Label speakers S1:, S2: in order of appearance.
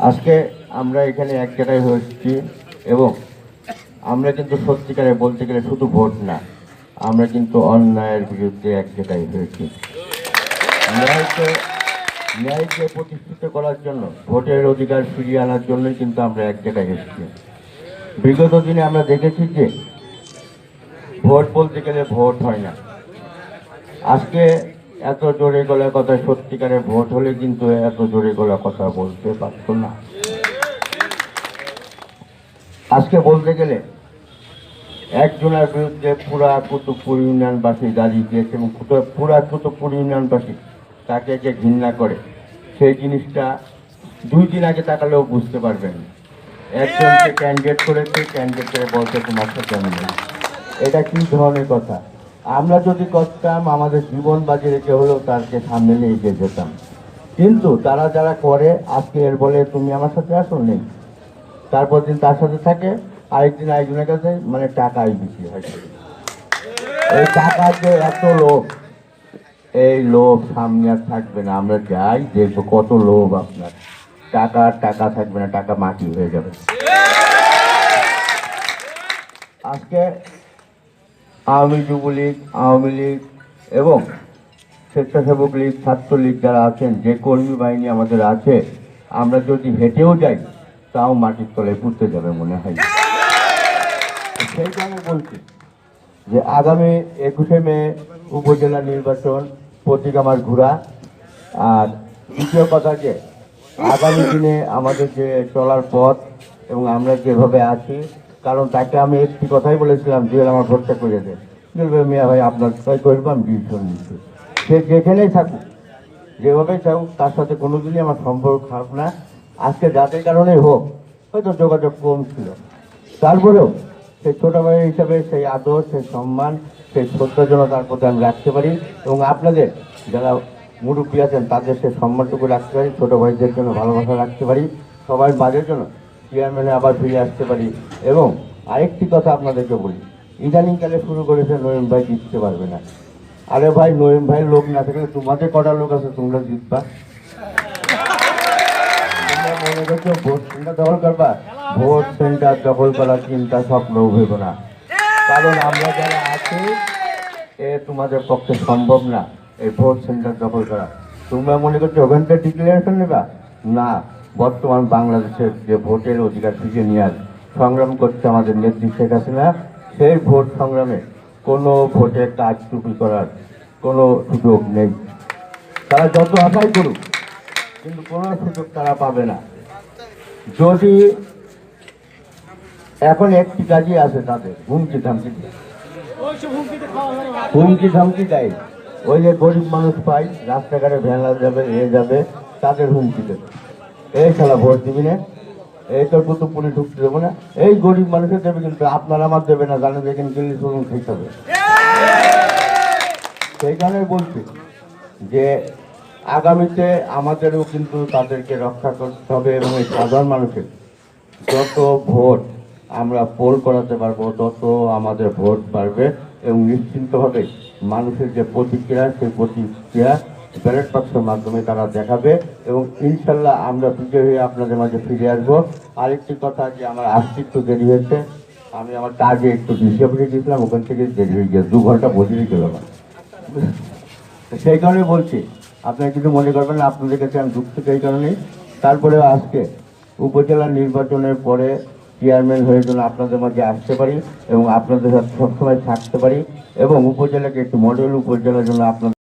S1: আজকে আমরা এখানে এক জায়গায় হয়েছি এবং আমরা কিন্তু সত্যিকারে বলতে গেলে শুধু ভোট না, আমরা কিন্তু অন্যায়ের বিরুদ্ধে এক জায়গায় হয়েছি ন্যায়কে ন্যায়কে প্রতিষ্ঠিত করার জন্য, ভোটের অধিকার ফিরিয়ে আনার জন্যই কিন্তু আমরা এক জায়গায় এসেছি। বিগত দিনে আমরা দেখেছি যে ভোট বলতে গেলে ভোট হয় না। আজকে এত জোরে গলা কথা সত্যিকারের ভোট হলে কিন্তু এত জোরে গলা কথা বলতে পারতো না। আজকে বলতে গেলে, একজনের বিরুদ্ধে পুরা কুতুবপুর ইউনিয়নবাসী দাঁড়িয়ে দিয়েছে এবং পুরা কুতুবপুর ইউনিয়নবাসী তাকে যে ঘৃণা করে, সেই জিনিসটা দুই দিন আগে তাকালেও বুঝতে পারবেন। একজনকে ক্যান্ডিডেট করেছে ক্যান্ডিডেট করে বলছে তোমার সাথে এটা কি ধরনের কথা? আমরা যদি করতাম, আমাদের জীবন বাজি রেখে হলেও তাকে সামনে নিয়ে এগিয়ে যেতাম। কিন্তু তারা যারা করে, আজকে এর বলে তুমি আমার সাথে আসো নেই। তারপর দিন তার সাথে থাকে, আরেকদিন আরেকজনের কাছে মানে টাকাই বিক্রি হয়। এই টাকার যে এত লোভ, এই লোভ সামনে আর থাকবে না। আমরা যাই দেখব কত লোভ আপনার। টাকা টাকা থাকবে না, টাকা মাটি হয়ে যাবে। আজকে আওয়ামী যুবলীগ, আওয়ামী লীগ এবং স্বেচ্ছাসেবক লীগ, ছাত্রলীগ যারা আছেন, যে কর্মী বাহিনী আমাদের আছে, আমরা যদি হেঁটেও যাই, তাও মাটির তলায় পুঁততে যাবে মনে হয়। সেই কারণে বলছি যে আগামী একুশে মে উপজেলা নির্বাচন প্রতীক আমার ঘোরা। আর দ্বিতীয় কথা যে, আগামী দিনে আমাদের যে চলার পথ এবং আমরা যেভাবে আছি কারণ তাকে আমি একটি কথাই বলেছিলাম, যে আমার ভোটটা করে দেয় বলবে, মিয়া ভাই, আপনার তাই করব, আমি ডিসিশন নিচ্ছি। সে যেখানেই থাকুক যেভাবে থাকুক, তার সাথে কোনোদিনই আমার সম্পর্ক খারাপ না। আজকে যাদের কারণেই হোক, হয়তো যোগাযোগ কম ছিল। তারপরেও সেই ছোটো ভাই হিসাবে সেই আদর, সেই সম্মান, সেই শ্রদ্ধাজনতার প্রতি আমি রাখতে পারি। এবং আপনাদের যারা মুরব্বী আছেন, তাদের সেই সম্মানটুকু রাখতে পারি, ছোট ভাইদের জন্য ভালোবাসা রাখতে পারি। সবাই বাজের জন্য চেয়ারম্যানে আবার ফিরে আসতে পারি। এবং আরেকটি কথা আপনাদেরকে বলি। ইদানিংকালে শুরু করেছে নয়ন ভাই জিততে পারবে না। আরে ভাই নয়ন ভাইয়ের লোক না থাকলে তোমাদের কটা লোক আছে, তোমরা জিতবা। মনে করছ ভোট সেন্টার করবা। ভোট সেন্টার চিন্তা না কারণ আমরা আছি, এ তোমাদের পক্ষে সম্ভব না এই ভোট সেন্টার করা। তোমরা মনে করছ না, বর্তমান বাংলাদেশের যে ভোটের অধিকার ফিরিয়ে নেওয়ার সংগ্রাম করছে আমাদের নেত্রী শেখ হাসিনা। সেই ভোট সংগ্রামে কোনো ভোটে কাজ টুপি করার কোনো সুযোগ নেই। তারা যত আশাই করুক, কিন্তু কোনো সুযোগ তারা পাবে না। যদি এখন একটি কাজই আছে তাদের, হুমকি ধামকি। হুমকি ধামকি দেয়। ওই যে গরিব মানুষ পাই রাস্তাঘাটে ভেলা যাবে, এ যাবে, তাদের হুমকি দেবে। এই খেলা ভোট দিবি না। এই তোর কুতুব পুলিশ ঢুকতে দেবো না। এই গরিব মানুষের দেবে কিন্তু, আপনার আমার দেবে না জানে দেখেন গেলে শুনুন ঠিক হবে। সেই কারণে বলছি যে, আগামীতে আমাদেরও কিন্তু তাদেরকে রক্ষা করতে হবে এবং এই সাধারণ মানুষের যত ভোট আমরা পোল করাতে পারব, তত আমাদের ভোট বাড়বে এবং নিশ্চিন্তভাবে মানুষের যে প্রতিক্রিয়া, সেই প্রতিক্রিয়া ব্যালট বাক্সের মাধ্যমে তারা দেখাবে এবং ইনশাল্লাহ আমরা বিজয় হয়ে আপনাদের মাঝে ফিরে আসব। আরেকটি কথা যে আমার আসতে একটু দেরি হয়েছে। আমি আমার কাজে একটু ডিসিপ্লিনে গিয়েছিলাম ওখান থেকে দেরি হয়ে গিয়ে দু ঘণ্টা গেলাম তো সেই কারণে বলছি, আপনারা কিছু মনে করবেন না, আপনাদের কাছে আমি দুঃখিত এই কারণেই। তারপরে আজকে উপজেলা নির্বাচনের পরে চেয়ারম্যান হয়ে জন্য আপনাদের মাঝে আসতে পারি এবং আপনাদের সাথে সবসময় থাকতে পারি এবং উপজেলাকে একটু মডেল উপজেলার জন্য আপনাদের